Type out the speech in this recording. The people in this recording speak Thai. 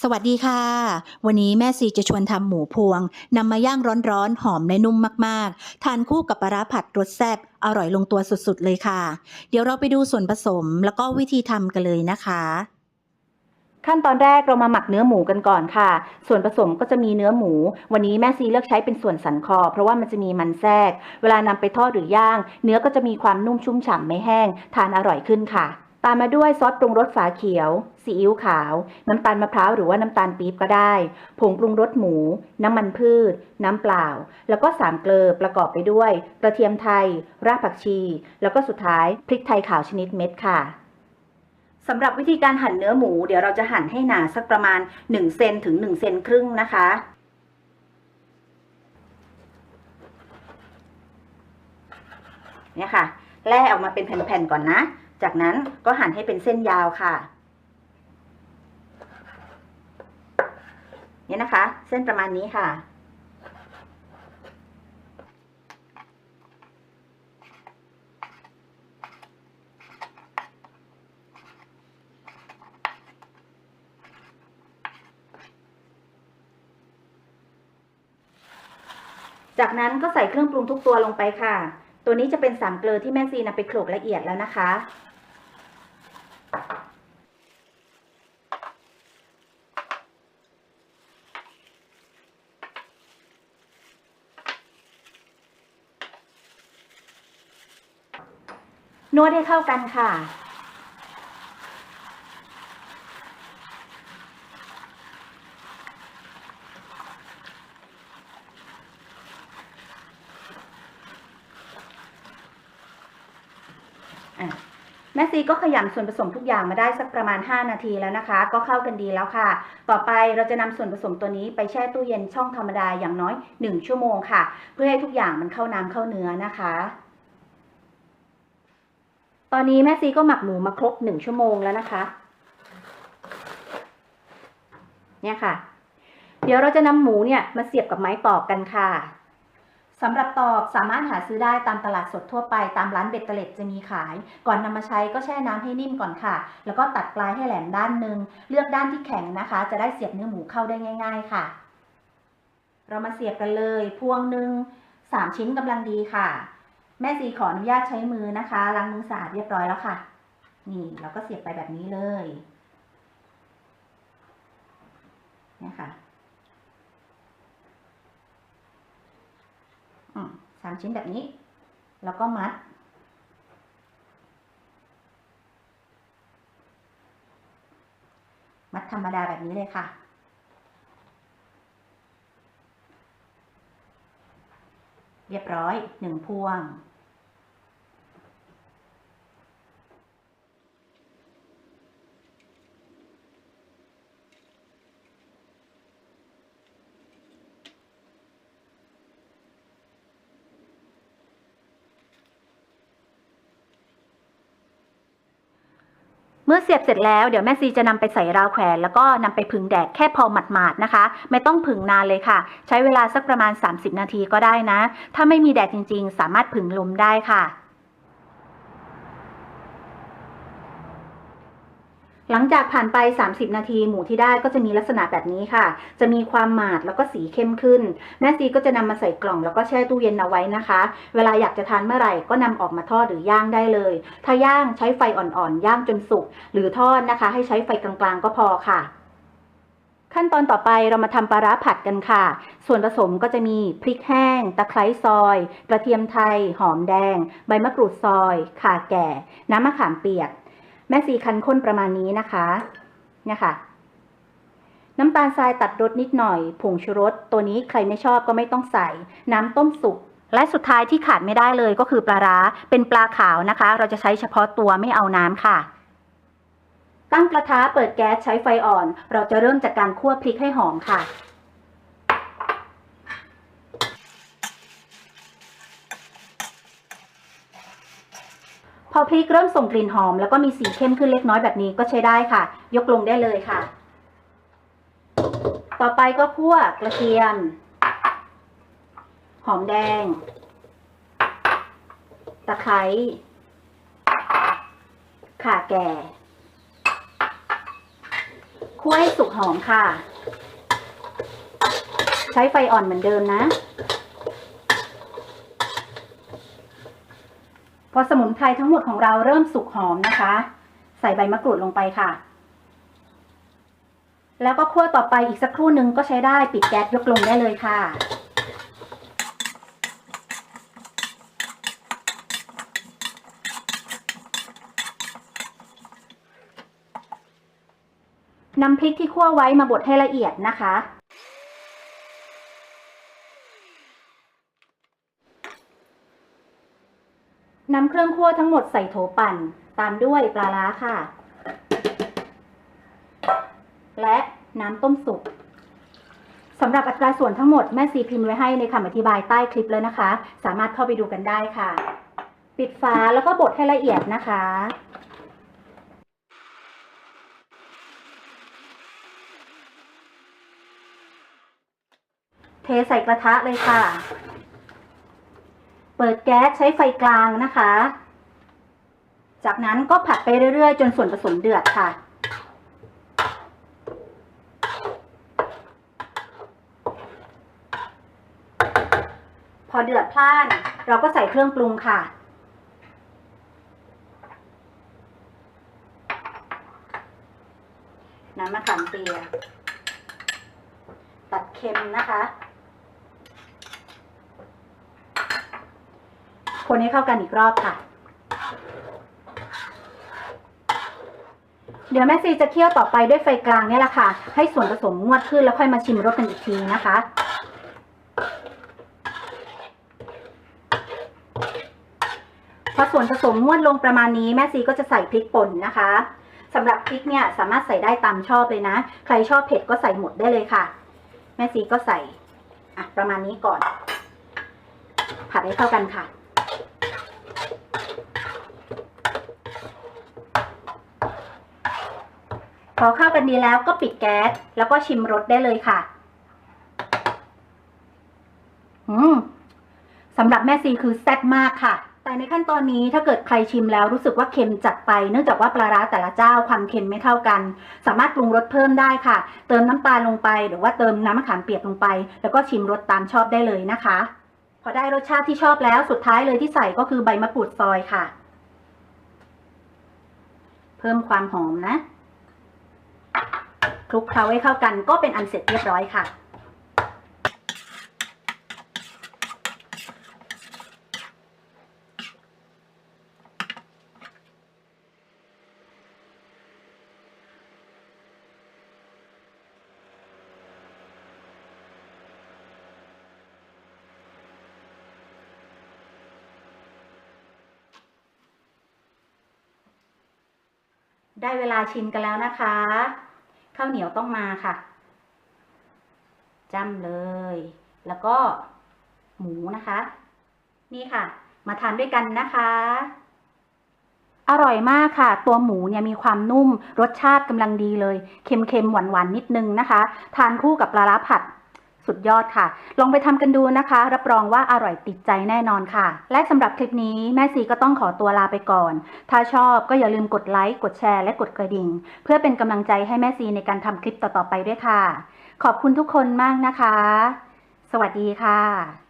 สวัสดีค่ะ วันนี้แม่ซีจะชวนทำหมูพวงนำมาย่างร้อนๆ หอมและนุ่มมากๆ ทานคู่กับปลาร้าผัดรสแซ่บอร่อยลงตัวสุดๆเลยค่ะ เดี๋ยวเราไปดูส่วนผสมแล้วก็วิธีทำกันเลยนะคะ ขั้นตอนแรกเรามาหมักเนื้อหมูกันก่อนค่ะ ส่วนผสมก็จะมีเนื้อหมู วันนี้แม่ซีเลือกใช้เป็นส่วนสันคอ เพราะว่ามันจะมีมันแทรก เวลานำไปทอดหรือย่าง เนื้อก็จะมีความนุ่มชุ่มฉ่ำไม่แห้ง ทานอร่อยขึ้นค่ะ ตามมาด้วยซอสปรุงรสฝาเขียว ซีอิ๊วขาว น้ำตาลมะพร้าวหรือว่าน้ำตาลปี๊บก็ได้ ผงปรุงรสหมู น้ำมันพืช น้ำเปล่า แล้วก็สามเกลือประกอบไปด้วย กระเทียมไทย รากผักชี แล้วก็สุดท้ายพริกไทยขาวชนิดเม็ดค่ะสำหรับวิธีการหั่นเนื้อหมู เดี๋ยวเราจะหั่นให้หนาสักประมาณ1เซนถึง1เซนครึ่งนะคะเนี่ยค่ะแล่ออกมาเป็นแผ่นๆก่อนนะ จากนั้นก็หั่นให้เป็นเส้นยาวค่ะเนี่ยนะคะ เส้นประมาณนี้ค่ะ จากนั้นก็ใส่เครื่องปรุงทุกตัวลงไปค่ะตัวนี้จะเป็นสามเกลือที่แม่ซีนำไปโขลกละเอียดแล้วนะคะ นวดให้เข้ากันค่ะอะ แม่ซีก็ขยำส่วนผสมทุกอย่างมาได้สักประมาณ 5 นาทีแล้วนะคะ ก็เข้ากันดีแล้วค่ะ ต่อไปเราจะนำส่วนผสมตัวนี้ไปแช่ตู้เย็นช่องธรรมดาอย่างน้อย 1 ชั่วโมงค่ะ เพื่อให้ทุกอย่างมันเข้าน้ำเข้าเนื้อนะคะ ตอนนี้แม่ซีก็หมักหมูมาครบ1ชั่วโมงแล้วนะคะ เนี่ยค่ะ เดี๋ยวเราจะนำหมูเนี่ยมาเสียบกับไม้ตอกกันค่ะสำหรับตอกสามารถหาซื้อได้ตามตลาดสดทั่วไปตามร้านเบ็ดเตล็ดจะมีขาย ก่อนนำมาใช้ก็แช่น้ำให้นิ่มก่อนค่ะ แล้วก็ตัดปลายให้แหลมด้านหนึ่งเลือกด้านที่แข็งนะคะ จะได้เสียบเนื้อหมูเข้าได้ง่าย ๆค่ะ เรามาเสียบกันเลย พวงหนึ่งสามชิ้นกำลังดีค่ะ แม่ซีขออนุญาตใช้มือนะคะล้างมือสะอาดเรียบร้อยแล้วค่ะ นี่เราก็เสียบไปแบบนี้เลยเนี่ยค่ะสามชิ้นแบบนี้ แล้วก็มัด มัดธรรมดาแบบนี้เลยค่ะเรียบร้อยหนึ่งพวง มื่อเสียบเสร็จแล้วเดี๋ยวแม่ซีจะนำไปใส่ราวแขวน แล้วก็นำไปพึ่งแดดแค่พอหมาดๆนะคะ ไม่ต้องพึ่งนานเลยค่ะ ใช้เวลาสักประมาณ 30 นาทีก็ได้นะ ถ้าไม่มีแดดจริง ๆ สามารถพึ่งลมได้ค่ะ หลังจากผ่านไป 30 นาทีหมูที่ได้ก็จะมีลักษณะแบบนี้ค่ะ จะมีความหมาดแล้วก็สีเข้มขึ้น แม่ซีก็จะนำมาใส่กล่องแล้วก็แช่ตู้เย็นเอาไว้นะคะ เวลาอยากจะทานเมื่อไหร่ก็นำออกมาทอดหรือย่างได้เลย ถ้าย่างใช้ไฟอ่อนๆ ย่างจนสุก หรือทอดนะคะ ให้ใช้ไฟกลางๆ ก็พอค่ะขั้นตอนต่อไปเรามาทำปลาร้าผัดกันค่ะ ส่วนผสมก็จะมีพริกแห้ง ตะไคร้ซอย กระเทียมไทย หอมแดง ใบมะกรูดซอย ข่าแก่ น้ำมะขามเปียก แม่สีคันข้นประมาณนี้นะคะ เนี่ยค่ะ น้ำตาลทรายตัดรสนิดหน่อย ผงชูรส ตัวนี้ใครไม่ชอบก็ไม่ต้องใส่ น้ำต้มสุก และสุดท้ายที่ขาดไม่ได้เลยก็คือปลาร้า เป็นปลาขาวนะคะ เราจะใช้เฉพาะตัวไม่เอาน้ำค่ะ ตั้งกระทะเปิดแก๊สใช้ไฟอ่อน เราจะเริ่มจากการคั่วพริกให้หอมค่ะ พอพริกเริ่มส่งกลิ่นหอม แล้วก็มีสีเข้มขึ้นเล็กน้อยแบบนี้ก็ใช้ได้ค่ะ ยกลงได้เลยค่ะ ต่อไปก็คั่วกระเทียม หอมแดง ตะไคร้ข่าแก่คั่วให้สุกหอมค่ะ ใช้ไฟอ่อนเหมือนเดิมนะ พอสมุนไพรทั้งหมดของเราเริ่มสุกหอมนะคะ ใส่ใบมะกรูดลงไปค่ะ แล้วก็คั่วต่อไปอีกสักครู่นึงก็ใช้ได้ปิดแก๊สยกลงได้เลยค่ะนำพริกที่คั่วไว้มาบดให้ละเอียดนะคะ นำเครื่องคั่วทั้งหมดใส่โถปั่น ตามด้วยปลาร้าค่ะ และน้ำต้มสุกสำหรับอัตราส่วนทั้งหมดแม่ซีพิมพ์ไว้ให้ในคำอธิบายใต้คลิปเลยนะคะ สามารถเข้าไปดูกันได้ค่ะ ปิดฝาแล้วก็บดให้ละเอียดนะคะเทใส่กระทะเลยค่ะ ปิดแก๊สใช้ไฟกลางนะคะ จากนั้นก็ผัดไปเรื่อยๆ จนส่วนผสมเดือดค่ะ พอเดือดพล่าน เราก็ใส่เครื่องปรุงค่ะ น้ำมะขามเปียกตัดเค็มนะคะ คนให้เข้ากันอีกรอบค่ะ เดี๋ยวแม่ซีจะเคี่ยวต่อไปด้วยไฟกลางนี่แหละค่ะ ให้ส่วนผสมงวดขึ้นแล้วค่อยมาชิมรสกันอีกทีนะคะพอส่วนผสมงวดลงประมาณนี้แม่ซีก็จะใส่พริกป่นนะคะสำหรับพริกเนี่ยสามารถใส่ได้ตามชอบเลยนะ ใครชอบเผ็ดก็ใส่หมดได้เลยค่ะ แม่ซีก็ใส่อะประมาณนี้ก่อน ผัดให้เข้ากันค่ะ พ อเข้ากันดีแล้วก็ปิดแก๊สแล้วก็ชิมรสได้เลยค่ะ อืมสำหรับแม่ซีคือแซ่บมากค่ะ แต่ในขั้นตอนนี้ถ้าเกิดใครชิมแล้วรู้สึกว่าเค็มจัดไป เนื่องจากว่าปลาร้าแต่ละเจ้าความเค็มไม่เท่ากัน สามารถปรุงรสเพิ่มได้ค่ะ เติมน้ำตาลลงไป หรือว่าเติมน้ำมะขามเปียกลงไป แล้วก็ชิมรสตามชอบได้เลยนะคะ พอได้รสชาติที่ชอบแล้วสุดท้ายเลยที่ใส่ก็คือใบมะกรูดซอยค่ะ เพิ่มความหอมนะ คลุกเคล้าให้เข้ากันก็เป็นอันเสร็จเรียบร้อยค่ะ ได้เวลาชิมกันแล้วนะคะ ข้าวเหนียวต้องมาค่ะจ้ำเลย แล้วก็หมูนะคะ นี่ค่ะ มาทานด้วยกันนะคะ อร่อยมากค่ะ ตัวหมูเนี่ยมีความนุ่ม รสชาติกำลังดีเลย เค็มๆ หวานๆ นิดนึงนะคะ ทานคู่กับปลาร้าผัด สุดยอดค่ะ ลองไปทำกันดูนะคะ รับรองว่าอร่อยติดใจแน่นอนค่ะ และสำหรับคลิปนี้แม่ซีก็ต้องขอตัวลาไปก่อน ถ้าชอบก็อย่าลืมกดไลค์ กดแชร์และกดกระดิ่ง เพื่อเป็นกำลังใจให้แม่ซีในการทำคลิปต่อๆไปด้วยค่ะ ขอบคุณทุกคนมากนะคะ สวัสดีค่ะ